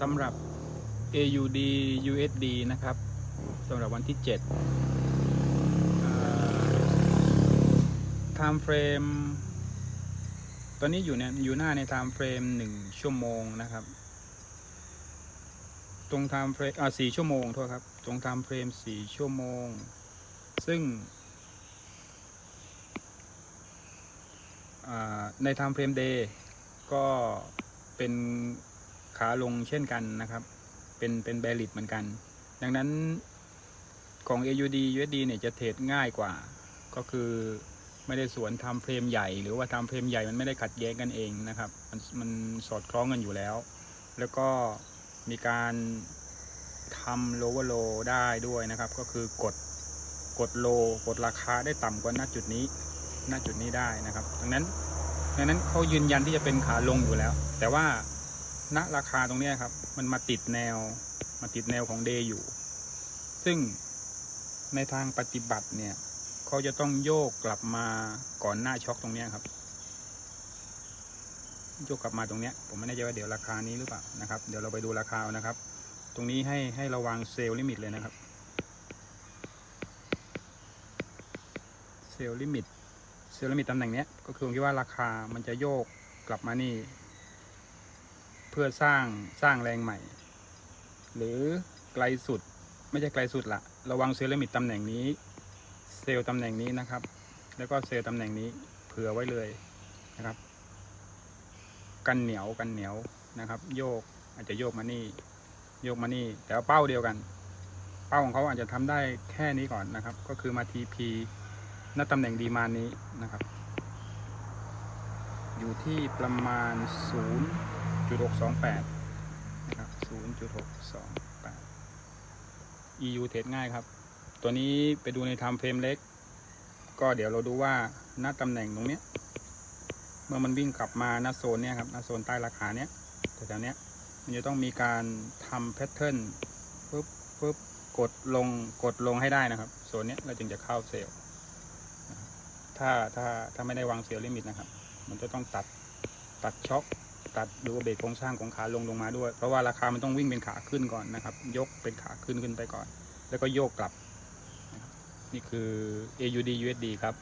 สำหรับ AUD USD นะครับสำหรับวันที่ 7 time frame ตอนนี้อยู่ในอยู่หน้าใน time frame 1 ชั่วโมงนะครับ ตรง time frame อ่า4ชั่วโมงโทษครับ ตรง time frame 4 ชั่วโมง ซึ่งใน time frame day ก็เป็น ขาลงเช่นกันนะครับ เป็นเป็นแบริดเหมือนกัน ดังนั้นของ AUD USD เนี่ยจะเทรดง่ายกว่า ก็คือไม่ได้สวนทำเฟรมใหญ่ หรือว่าทำเฟรมใหญ่มันไม่ได้ขัดแย้งกันเองนะครับ มันมันสอดคล้องกันอยู่แล้ว แล้วก็มีการทำ lower low ได้ด้วยนะครับ ก็คือกดกด low กดราคาได้ต่ำกว่าณจุดนี้ณจุดนี้ได้นะครับ ดังนั้นดังนั้นเขายืนยันที่จะเป็นขาลงอยู่แล้ว แต่ว่า ณราคาตรงนี้ครับ มันมาติดแนว มาติดแนวของเดย์อยู่ ซึ่งในทางปฏิบัติเนี่ยเขาจะต้องโยกกลับมาก่อนหน้าช็อคตรงนี้ครับ โยกกลับมาตรงนี้ผมไม่แน่ใจว่าเดี๋ยวราคานี้หรือเปล่านะครับ เดี๋ยวเราไปดูราคานะครับ ตรงนี้ให้ให้ระวังเซลล์ลิมิตเลยนะครับ เซลล์ลิมิต เซลล์ลิมิตตำแหน่งนี้ก็คือผมคิดว่าราคามันจะโยกกลับมานี่ เพื่อสร้างสร้างแรงใหม่ หรือไกลสุดไม่ใช่ไกลสุดละระวังเซลล์ลิมิตตำแหน่งนี้ เซลล์ตำแหน่งนี้นะครับ แล้วก็เซลล์ตำแหน่งนี้เผื่อไว้เลยนะครับ กันเหนียวกันเหนียวนะครับ โยกอาจจะโยกมานี่โยกมานี่ แต่ว่าเป้าเดียวกัน เป้าของเขาอาจจะทำได้แค่นี้ก่อนนะครับ ก็คือมา TP ณตำแหน่งดีมานี้นะครับ อยู่ที่ประมาณ 0.628 นะครับ 0.628 EU เทรดง่ายครับ ตัวนี้ไปดูใน time frame เล็ก ก็เดี๋ยวเราดูว่าณตำแหน่งตรงเนี้ย เมื่อมันวิ่งกลับมาณโซนเนี้ยครับณโซนใต้ราคาเนี้ยแถวๆเนี้ย มันจะต้องมีการทำแพทเทิร์นปุ๊บปุ๊บกดลงกดลงให้ได้นะครับ โซนเนี้ยเราจึงจะเข้าเซลล์ ถ้าถ้าถ้าไม่ได้วางเซลล์ลิมิตนะครับ มันจะต้องตัดตัดช็อค ตัดดูเบรกโครงสร้างของขาลงลงมาด้วย เพราะว่าราคามันต้องวิ่งเป็นขาขึ้นก่อนนะครับ ยกเป็นขาขึ้นขึ้นไปก่อน แล้วก็โยกกลับนะครับนี่คือ AUD USD ครับ